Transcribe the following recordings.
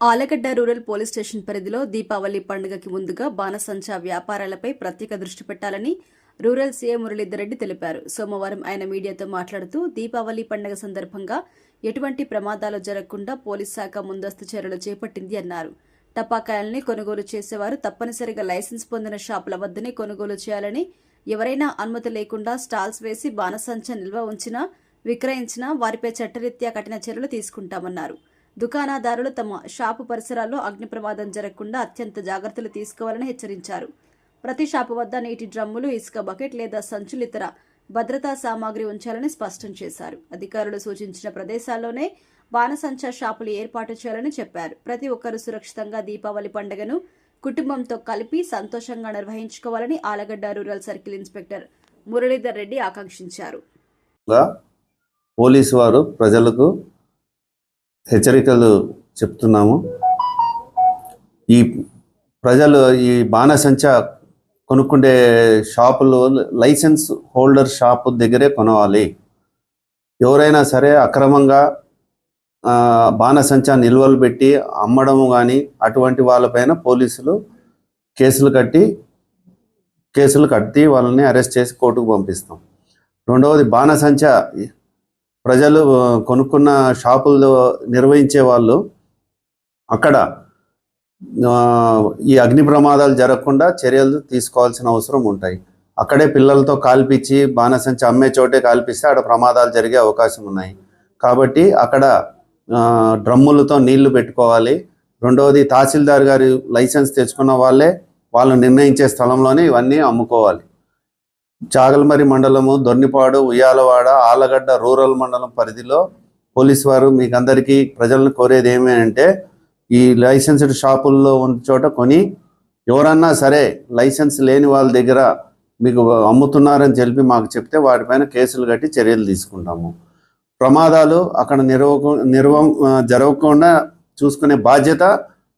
Allagadda rural police station పరిధిలో దీపావళి పండుగకి ముందుగా బాణసంచా వ్యాపారాలపై ప్రత్యేక దృష్టి పెట్టాలని రూరల్ సీఎం మురళీధర్రెడ్డి తెలిపారు. సోమవారం ఆయన మీడియాతో మాట్లాడుతూ దీపావళి పండుగ సందర్భంగా ఎటువంటి ప్రమాదాలు జరగకుండా పోలీస్ శాఖ ముందస్తు చర్యలు చేపట్టింది అన్నారు. టపాకాయల్ని కొనుగోలు చేసేవారు తప్పనిసరిగా లైసెన్స్ పొందిన షాపుల వద్దనే కొనుగోలు చేయాలని ఎవరైనా అనుమతి లేకుండా స్టాల్స్ వేసి బాణసంచా నిల్వ ఉంచినా విక్రయించినా వారిపై చట్టరీత్యా కఠిన చర్యలు తీసుకుంటామన్నారు. దుకాణదారులు తమ షాపు పరిసరాల్లో అగ్ని ప్రమాదం జరగకుండా అత్యంత జాగ్రత్తలు తీసుకోవాలని హెచ్చరించారు. ప్రతి షాపు వద్ద నీటి డ్రమ్ములు ఇసుక బకెట్ లేదా సంచులు ఇతర భద్రతా సామాగ్రి ఉంచాలని స్పష్టం చేశారు. అధికారులు సూచించిన ప్రదేశాల్లోనే బాణసంచా షాపులు ఏర్పాటు చేయాలని చెప్పారు. ప్రతి ఒక్కరూ సురక్షితంగా దీపావళి పండుగను కుటుంబంతో కలిపి సంతోషంగా నిర్వహించుకోవాలని Allagadda rural circle inspector Muralidhar Reddy ఆకాంక్షించారు. పోలీసు వారు ప్రజలకు హెచ్చరికలు చెప్తున్నాము. ఈ ప్రజలు ఈ బాణసంచ కొనుక్కుండే షాపులు లైసెన్స్ హోల్డర్ షాపు దగ్గరే కొనవాలి ఎవరైనా సరే అక్రమంగా బాణసంచా నిల్వలు పెట్టి అమ్మడము కానీ అటువంటి వాళ్ళపైన పోలీసులు కేసులు కట్టి కేసులు కట్టి వాళ్ళని అరెస్ట్ చేసి కోర్టుకు పంపిస్తాం. రెండవది బాణసంచ ప్రజలు కొనుక్కున్న షాపుల్లో నిర్వహించే వాళ్ళు అక్కడ ఈ అగ్ని ప్రమాదాలు జరగకుండా చర్యలు తీసుకోవాల్సిన అవసరం ఉంటాయి. అక్కడే పిల్లలతో కాల్పించి బాణసంచి అమ్మే చోటే కాల్పిస్తే అక్కడ ప్రమాదాలు జరిగే అవకాశం ఉన్నాయి. కాబట్టి అక్కడ డ్రమ్ములతో నీళ్ళు పెట్టుకోవాలి. రెండవది తహసీల్దార్ గారి లైసెన్స్ తెచ్చుకున్న వాళ్ళే వాళ్ళు నిర్ణయించే స్థలంలోనే ఇవన్నీ అమ్ముకోవాలి. చాగల్మరి మండలము దొన్నిపాడు ఉయ్యాలవాడ ఆలగడ్డ రూరల్ మండలం పరిధిలో పోలీస్ వారు మీకు అందరికీ ప్రజలను కోరేది ఏమి అంటే ఈ లైసెన్స్డ్ షాపుల్లో ఉన్న చోట కొని ఎవరన్నా సరే లైసెన్స్ లేని వాళ్ళ దగ్గర మీకు అమ్ముతున్నారని చెప్పి మాకు చెప్తే వాటిపైన కేసులు కట్టి చర్యలు తీసుకుంటాము. ప్రమాదాలు అక్కడ నిర్వ నిర్వ జరగకుండా చూసుకునే బాధ్యత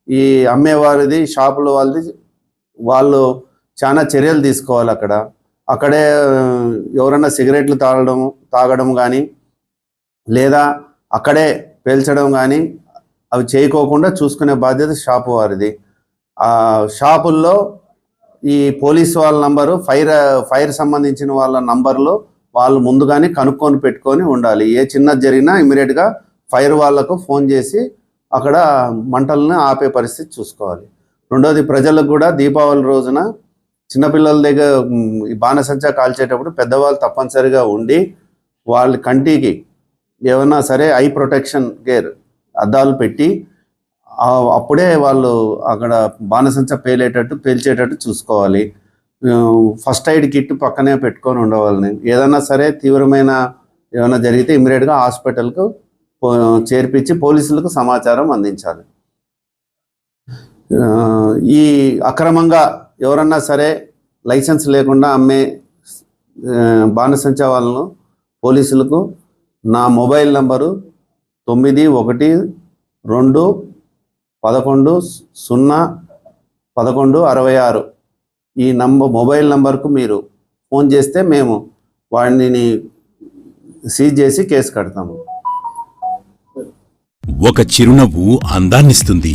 ఈ అమ్మేవారిది షాపుల వాళ్ళది వాళ్ళు చాలా చర్యలు తీసుకోవాలి అక్కడ. అక్కడే ఎవరైనా ఎవరన్నా సిగరెట్లు తాగడం తాగడం కానీ లేదా అక్కడే పేల్చడం కానీ అవి చేయకోకుండా చూసుకునే బాధ్యత షాపు వారిది. ఆ షాపుల్లో ఈ పోలీస్ వాళ్ళ నంబరు ఫైర్ ఫైర్ సంబంధించిన వాళ్ళ నంబర్లు వాళ్ళు ముందుగానే కనుక్కొని పెట్టుకొని ఉండాలి. ఏ చిన్నది జరిగినా ఇమీడియట్గా ఫైర్ వాళ్ళకు ఫోన్ చేసి అక్కడ మంటలను ఆపే పరిస్థితి చూసుకోవాలి. రెండోది ప్రజలకు కూడా దీపావళి రోజున చిన్నపిల్లల దగ్గర ఈ బాణసంచా కాల్చేటప్పుడు పెద్దవాళ్ళు తప్పనిసరిగా ఉండి వాళ్ళ కంటికి ఏమన్నా సరే ఐ ప్రొటెక్షన్ గేర్ అద్దాలు పెట్టి అప్పుడే వాళ్ళు అక్కడ బాణసంచా పేలేటట్టు పేల్చేటట్టు చూసుకోవాలి. ఫస్ట్ ఎయిడ్ కిట్ పక్కనే పెట్టుకొని ఉండవాలని. ఏదన్నా సరే తీవ్రమైన ఏమైనా జరిగితే ఇమీడియట్గా హాస్పిటల్కు చేర్పించి పోలీసులకు సమాచారం అందించాలి. ఈ అక్రమంగా ఎవరన్నా సరే లైసెన్స్ లేకుండా అమ్మే ఆ, వాళ్ళను పోలీసులకు నా మొబైల్ నంబరు తొమ్మిది ఒకటి రెండు పదకొండు సున్నా పదకొండు అరవై ఆరు. ఈ నంబర్ మొబైల్ నంబర్కు మీరు ఫోన్ చేస్తే మేము వాడిని సీజ్ చేసి కేసు కడతాము. ఒక చిరునవ్వు అందాన్నిస్తుంది.